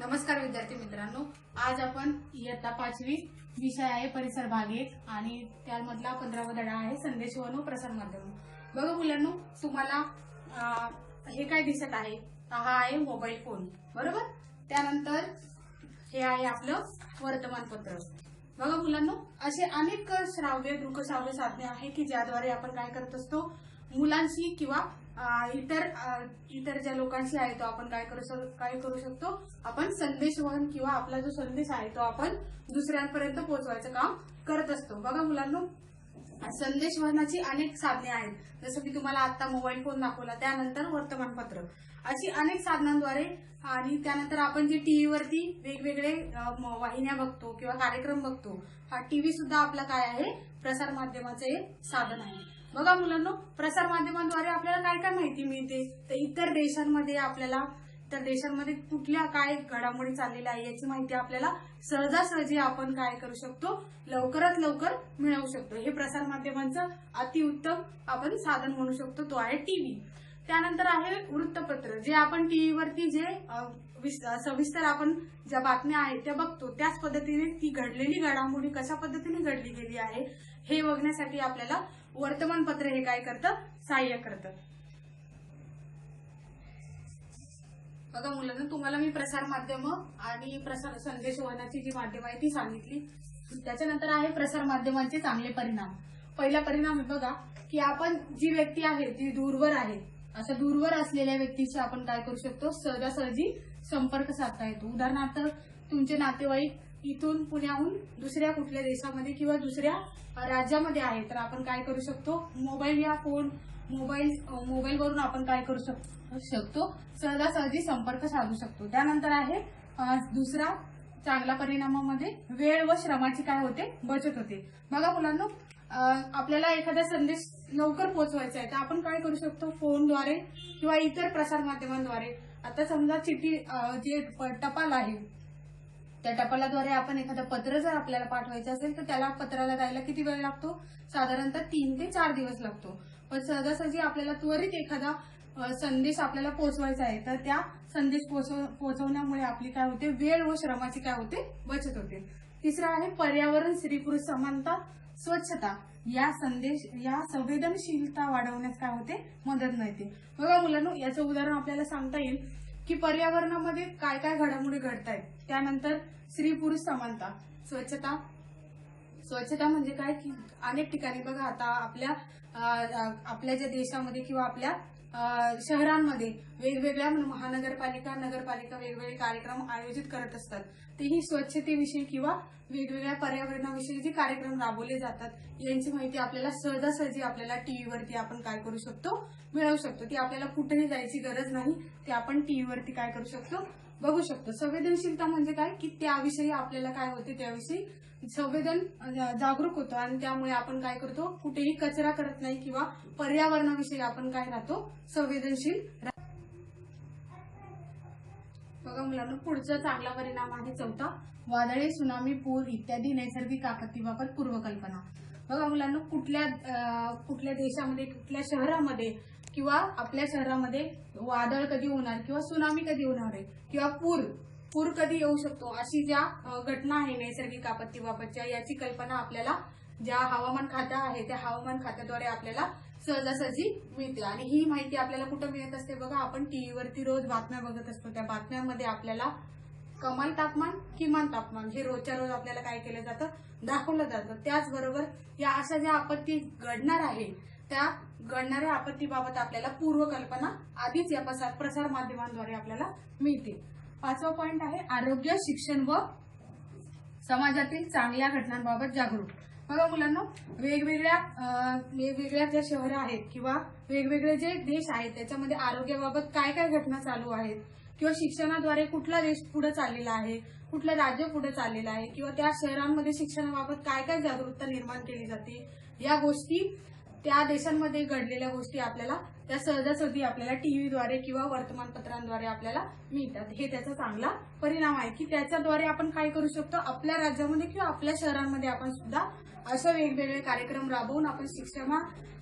नमस्कार विद्यार्थी मित्रांनो. आज आपण इयत्ता पाचवी विषय आहे परिसर भाग एक आणि त्यामधला पंधरावा धडा आहे संदेश वनू प्रसार माध्यम. बघा मुलांनो तुम्हाला हे काय दिसत आहे? हा आहे मोबाईल फोन बरोबर? त्यानंतर हे आहे आपलं वर्तमानपत्र. बघा मुलांनो असे अनेक श्राव्य दृकश्राव्य साधने आहे की ज्याद्वारे आपण काय करत असतो? मुलांशी किंवा इतर इतर ज्या लोकांशी आहे तो आपण काय करू काय करू शकतो? आपण संदेश वहन किंवा आपला जो संदेश आहे तो आपण दुसऱ्यांपर्यंत पोहोचवायचं काम करत असतो. बघा मुलांनो संदेश वहनाची अनेक साधने आहेत. जसं की तुम्हाला आता मोबाईल फोन दाखवला त्यानंतर वर्तमानपत्र. अशी अनेक साधनांद्वारे आणि त्यानंतर आपण जे टीव्हीवरती वेगवेगळे वाहिन्या बघतो किंवा कार्यक्रम बघतो हा टीव्ही सुद्धा आपला काय आहे? प्रसार माध्यमाचं एक साधन आहे. बघा मुलांनो प्रसार माध्यमांद्वारे आपल्याला काय काय माहिती मिळते? तर इतर देशांमध्ये आपल्याला तर देशांमध्ये कुठल्या काय घडामोडी चाललेल्या आहे याची माहिती आपल्याला सहजासहजी आपण काय करू शकतो? लवकरात लवकर मिळवू शकतो. हे प्रसार माध्यमांचं अतिउत्तम आपण साधन म्हणू शकतो. तो आहे टीव्ही. त्यानंतर आहे वृत्तपत्र. जे आपण टीव्हीवरती जे सविस्तर आपण ज्या बातम्या आहेत त्या बघतो त्याच पद्धतीने ती घडलेली घडामोडी कशा पद्धतीने घडली गेली आहे? हे बघण्यासाठी आपल्याला वर्तमानपत्र हे काय करतं? सहाय्य करतं. बघा मुलांना तुम्हाला मी प्रसार माध्यम आणि प्रसार संदेश वहनाची जी माध्यम आहे ती सांगितली. त्याच्यानंतर आहे प्रसार माध्यमांचे चांगले परिणाम. पहिला परिणाम बघा की आपण जी व्यक्ती आहे ती दूरवर आहे. अशा दूरवर असलेल्या व्यक्तीशी आपण काय करू शकतो? सहजासहजी संपर्क साधता येतो. उदाहरणार्थ तुमचे नातेवाईक इथून पुण्याहून दुसऱ्या कुठल्या देशामध्ये किंवा दुसऱ्या राज्यामध्ये आहे तर आपण काय करू शकतो? मोबाईल या फोन मोबाईल मोबाईलवरून आपण काय करू शक- शकतो? सहजासहजी संपर्क साधू शकतो. त्यानंतर आहे दुसरा चांगला परिणामामध्ये वेळ व श्रमाची काय होते? बचत होते. बघा मुलांना आपल्याला एखादा संदेश लवकर पोहोचवायचा आहे तर आपण काय करू शकतो? फोनद्वारे किंवा इतर प्रसारमाध्यमांद्वारे. आता समजा चिठी जे प- टपाल आहे त्या टपालाद्वारे आपण एखादं पत्र जर आपल्याला पाठवायचं असेल तर त्याला पत्राला जायला किती वेळ लागतो? साधारणतः तीन ते चार दिवस लागतो. पण सहजासहजी आपल्याला त्वरित एखादा संदेश आपल्याला पोहोचवायचा आहे. तर त्या संदेश पोहोचवण्यामुळे आपली काय होते? वेळ व श्रमाची काय होते? बचत होते. तिसरा आहे पर्यावरण स्त्री पुरुष समानता स्वच्छता. या संदेश या संवेदनशीलता वाढवण्यास काय होते? मदत मिळते. बघा मुलांनो याचं उदाहरण आपल्याला सांगता येईल. की पर्यावरणामध्ये काय काय घडामोडी घडत आहेत त्यानंतर स्त्री पुरुष समानता स्वच्छता. स्वच्छता म्हणजे काय? की अनेक ठिकाणी बघा आता आपल्या आपल्या ज्या देशामध्ये किंवा आपल्या शहरांमध्ये वेगवेगळ्या महानगरपालिका नगरपालिका वेगवेगळे कार्यक्रम आयोजित करत असतात. तेही स्वच्छतेविषयी किंवा वेगवेगळ्या पर्यावरणाविषयी जे कार्यक्रम राबवले जातात यांची माहिती आपल्याला सहजासहजी आपल्याला टीव्हीवरती आपण काय करू शकतो मिळवू शकतो. ती आपल्याला कुठेही जायची गरज नाही ते आपण टीव्हीवरती काय करू शकतो बघू शकतो. संवेदनशीलता म्हणजे काय? की त्याविषयी आपल्याला काय होते? त्याविषयी संवेदन जागरूक होतो आणि त्यामुळे आपण काय करतो? कुठेही कचरा करत नाही किंवा पर्यावरणाविषयी आपण काय राहतो? संवेदनशील बघा मुलांना पुढचा चांगला परिणाम आहे चौथा. वादळे सुनामी पूर इत्यादी नैसर्गिक आपत्तीबाबत पूर्वकल्पना. बघा मुलांना कुठल्या कुठल्या देशामध्ये कुठल्या शहरामध्ये किंवा आपल्या शहरामध्ये वादळ कधी होणार किंवा सुनामी कधी होणार आहे किंवा पूर पूर कधी येऊ शकतो अशी ज्या घटना आहे नैसर्गिक आपत्तीबाबतच्या याची कल्पना आपल्याला ज्या हवामान खातं आहे त्या हवामान खात्याद्वारे आपल्याला सहजासहजी मिळते आणि ही माहिती आपल्याला कुठं मिळत असते बघा आपण टीव्हीवरती रोज बातम्या बघत असतो. त्या बातम्यांमध्ये आपल्याला कमाल तापमान किमान तापमान हे रोजच्या रोज आपल्याला काय केलं जातं? दाखवलं जातं. त्याचबरोबर या अशा ज्या आपत्ती घडणार आहे त्या घडणाऱ्या आपत्तीबाबत आपल्याला पूर्वकल्पना आधीच या प्रसार प्रसार माध्यमांद्वारे आपल्याला मिळते पाचवा पॉइंट आहे आरोग्य शिक्षण व समाजातील चांगल्या घटनांबाबत जागरूक. बघा मुलांना वेगवेगळ्या वेगवेगळ्या ज्या शहरं आहेत किंवा वेगवेगळे जे देश आहेत त्याच्यामध्ये आरोग्याबाबत काय काय घटना चालू आहेत किंवा शिक्षणाद्वारे कुठला देश पुढे चाललेला आहे कुठलं राज्य पुढे चाललेलं आहे किंवा त्या शहरांमध्ये शिक्षणाबाबत काय काय जागरूकता निर्माण केली जाते या गोष्टी त्या देशांमध्ये घडलेल्या गोष्टी आपल्याला त्या सहजासहजी आपल्याला टीव्हीद्वारे किंवा वर्तमानपत्रांद्वारे आपल्याला मिळतात. हे त्याचा चांगला परिणाम आहे की त्याच्याद्वारे आपण काय करू शकतो? आपल्या राज्यामध्ये किंवा आपल्या शहरांमध्ये आपण सुद्धा असे वेगवेगळे कार्यक्रम राबवून आपण शिक्षणा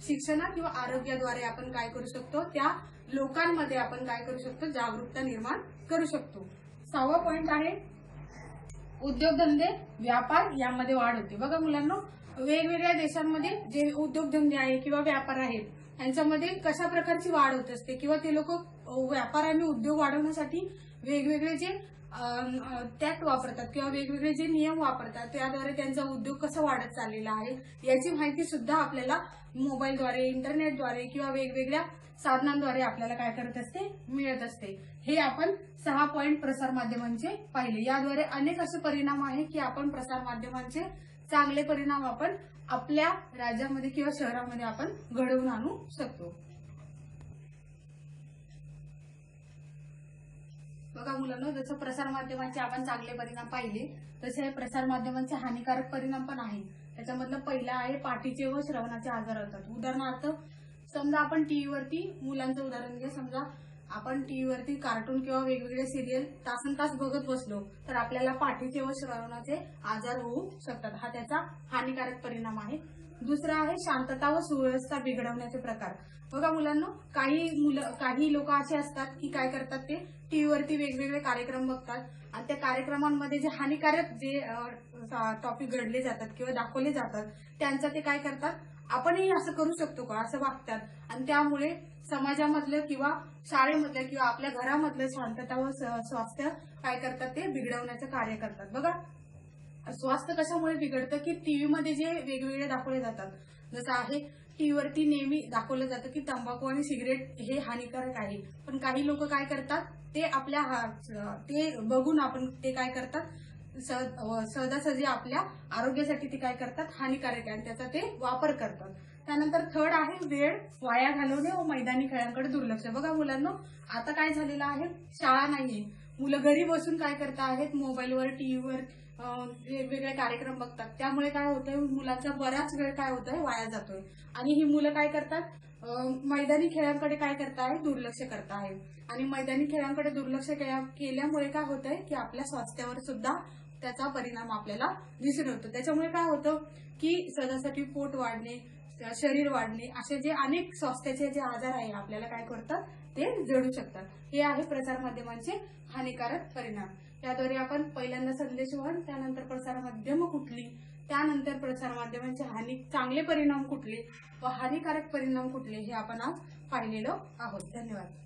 शिक्षणा किंवा आरोग्याद्वारे आपण काय करू शकतो? त्या लोकांमध्ये आपण काय करू शकतो? जागरूकता निर्माण करू शकतो. सहावा पॉइंट आहे उद्योगधंदे व्यापार यामध्ये वाढ होते. बघा मुलांना वेगवेगळ्या देशांमध्ये जे उद्योगधंदे आहे किंवा व्यापार आहेत यांच्यामध्ये कशा प्रकारची वाढ होत असते? किंवा ते लोक व्यापार आणि उद्योग वाढवण्यासाठी वेगवेगळे जे त्यात वापरतात किंवा वेगवेगळे जे नियम वापरतात त्याद्वारे त्यांचा उद्योग कसा वाढत चाललेला आहे याची माहिती सुद्धा आपल्याला मोबाईलद्वारे इंटरनेटद्वारे किंवा वेगवेगळ्या साधनांद्वारे आपल्याला काय करत असते मिळत असते. हे आपण सहा पॉईंट प्रसारमाध्यमांचे पाहिले. याद्वारे अनेक असे परिणाम आहे की आपण प्रसारमाध्यमांचे चांगले परिणाम आपण आपल्या राज्यामध्ये किंवा शहरामध्ये आपण घडवून आणू शकतो. बघा मुलांना जसं प्रसार माध्यमांचे आपण चांगले परिणाम पाहिले तसे प्रसार माध्यमांचे हानिकारक परिणाम पण आहे त्याच्यामधलं पहिला आहे पाठीचे व श्रवणाचे आजार होतात. उदाहरणार्थ समजा आपण टीव्हीवरती मुलांचं उदाहरण घ्या. समजा आपण टीव्हीवरती कार्टून किंवा वेगवेगळे सिरियल तासन तास बघत बसलो तर आपल्याला पाठीचे व श्रवणाचे आजार होऊ शकतात. हा त्याचा हानिकारक परिणाम आहे. दुसरा आहे शांतता व सुव्यवस्था बिघडवण्याचे प्रकार. बघा मुलांना काही मुलं काही लोक असे असतात की काय करतात ते? टीव्हीवरती वेगवेगळे कार्यक्रम बघतात. आणि त्या कार्यक्रमांमध्ये जे हानिकारक जे टॉपिक घडले जातात किंवा दाखवले जातात त्यांचं ते काय करतात? आपणही असं करू शकतो का? असं वागतात. आणि त्यामुळे समाजामधलं किंवा शाळेमधलं किंवा आपल्या घरामधलं शांतता व स्वास्थ्य काय करतात ते? बिघडवण्याचं कार्य करतात. बघा स्वास्थ्य कशामुळे बिघडतं की टीव्हीमध्ये जे वेगवेगळे दाखवले जातात. जसं आहे टीव्हीवरती नेहमी दाखवलं जातं की तंबाखू आणि सिगरेट हे हानिकारक आहे. पण काही लोक काय करतात ते आपल्या हा- ते बघून आपण ते काय करतात सहजासहजी आपल्या आरोग्यासाठी ते काय करतात हानिकारक आहे आणि त्याचा ते वापर करतात. त्यानंतर थर्ड आहे वेळ वाया घालवणे व मैदानी खेळांकडे दुर्लक्ष. बघा मुलांना आता काय झालेलं आहे? शाळा नाहीये. मुलं घरी बसून काय करत आहेत? मोबाईलवर टीव्हीवर वेगवेगळे कार्यक्रम बघतात. त्यामुळे काय होतंय मुलांचा बराच वेळ काय होतोय वाया जातोय. आणि ही मुलं काय करतात? मैदानी खेळांकडे काय करताय? दुर्लक्ष करताय. आणि मैदानी खेळांकडे दुर्लक्ष केल्या- केल्यामुळे काय होतंय की आपल्या स्वास्थ्यावर सुद्धा त्याचा परिणाम आपल्याला दिसून येतो. त्याच्यामुळे काय होतं की सदासाठी पोट वाढणे शरीर वाढणे असे जे अनेक स्वास्थ्याचे जे आजार आहे आपल्याला काय करतात? ते जडू शकतात. हे आहे प्रसार माध्यमांचे हानिकारक परिणाम. याद्वारे आपण पहिल्यांदा संदेशवहन त्यानंतर प्रसार माध्यम कुठली? त्यानंतर प्रसार माध्यमांचे हानी चांगले परिणाम कुठले? व हानिकारक परिणाम कुठले? हे आपण आज पाहिलेलो आहोत. धन्यवाद.